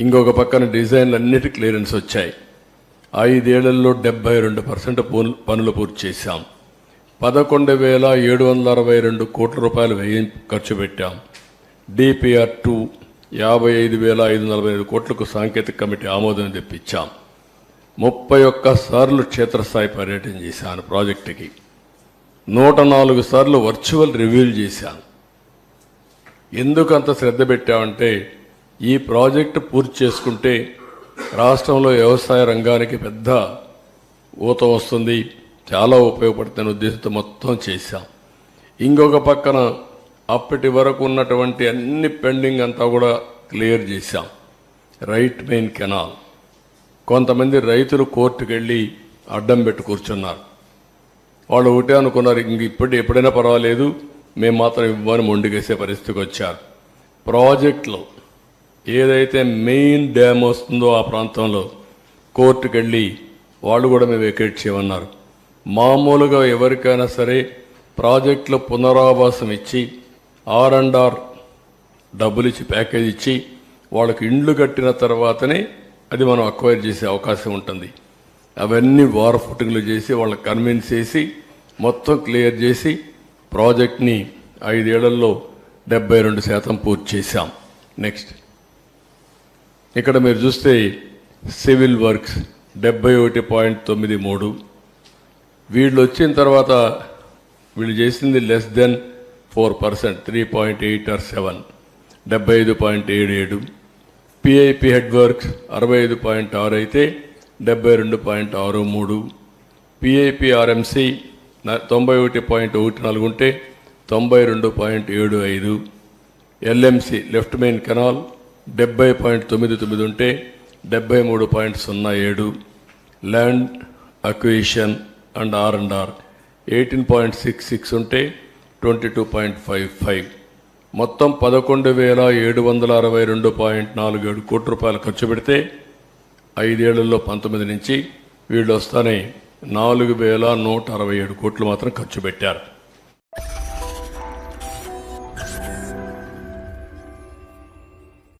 ఇంకొక పక్కన డిజైన్లు అన్నిటి క్లియరెన్స్ వచ్చాయి. ఐదేళ్ళలో డెబ్బై రెండు పర్సెంట్ పనులు పూర్తి చేశాం. పదకొండు వేల ఏడు వందల అరవై రెండు కోట్ల రూపాయలు వ్యయం ఖర్చు పెట్టాం. డిపిఆర్ టూ యాభై ఐదు వేల ఐదు నలభై ఐదు కోట్లకు సాంకేతిక కమిటీ ఆమోదం తెప్పించాం. ముప్పై ఒక్క సార్లు క్షేత్రస్థాయి పర్యటన చేశాను ప్రాజెక్టుకి. నూట నాలుగు సార్లు వర్చువల్ రివ్యూలు చేశాను ఎందుకు అంత శ్రద్ధ పెట్టామంటే ఈ ప్రాజెక్టు పూర్తి చేసుకుంటే రాష్ట్రంలో వ్యవసాయ రంగానికి పెద్ద ఊత వస్తుంది. చాలా ఉపయోగపడుతున్న ఉద్దేశంతో మొత్తం చేశాం. ఇంకొక పక్కన అప్పటి వరకు ఉన్నటువంటి అన్ని పెండింగ్ అంతా కూడా క్లియర్ చేశాం. Right main canal. కొంతమంది రైతులు కోర్టుకు వెళ్ళి అడ్డం పెట్టి కూర్చున్నారు. వాళ్ళు ఒకటే అనుకున్నారు ఇంక ఇప్పుడు ఎప్పుడైనా పర్వాలేదు మేము మాత్రం ఇవ్వని మొండిగేసే పరిస్థితికి వచ్చారు. ప్రాజెక్టులో ఏదైతే మెయిన్ డ్యామ్ వస్తుందో ఆ ప్రాంతంలో కోర్టుకు వెళ్ళి వాళ్ళు కూడా మేము వెకేట్ చేయమన్నారు. మామూలుగా ఎవరికైనా సరే ప్రాజెక్టుల పునరావాసం ఇచ్చి ఆర్ అండ్ ఆర్ డబ్బులు ఇచ్చి ప్యాకేజ్ ఇచ్చి వాళ్ళకి ఇండ్లు కట్టిన తర్వాతనే అది మనం అక్వైర్ చేసే అవకాశం ఉంటుంది. అవన్నీ వార్ ఫుటింగ్లు చేసి వాళ్ళకి కన్విన్స్ చేసి మొత్తం క్లియర్ చేసి ప్రాజెక్ట్ని ఐదేళ్ళలో డెబ్బై రెండు శాతం పూర్తి చేశాం. నెక్స్ట్. ఇక్కడ మీరు చూస్తే సివిల్ వర్క్స్ డెబ్బై ఒకటి పాయింట్ తొమ్మిది మూడు. వీళ్ళు వచ్చిన తర్వాత వీళ్ళు చేసింది less than four percent three point eight or seven డెబ్బై ఐదు పాయింట్ ఏడు ఏడు. పిఐపి హెడ్ వర్క్స్ అరవై ఐదు పాయింట్ ఆరు అయితే డెబ్బై రెండు పాయింట్ ఆరు మూడు. పిఐపి ఆర్ఎంసి తొంభై ఒకటి పాయింట్ ఒకటి నాలుగు ఉంటే తొంభై రెండు పాయింట్ ఏడు ఐదు. ఎల్ఎంసి లెఫ్ట్ మెయిన్ కెనాల్ డెబ్బై పాయింట్ తొమ్మిది తొమ్మిది ఉంటే డెబ్బై మూడు పాయింట్ సున్నా ఏడు. Land acquisition and R and R eighteen point six six ఉంటే twenty two point five five. మొత్తం పదకొండు వేల ఏడు వందల అరవై రెండు పాయింట్ నాలుగు ఏడు కోట్ల రూపాయలు ఖర్చు పెడితే ఐదేళ్ళలో పంతొమ్మిది నుంచి వీళ్ళు వస్తానే నాలుగు వేల నూట అరవై ఏడు కోట్లు మాత్రం ఖర్చు పెట్టారు.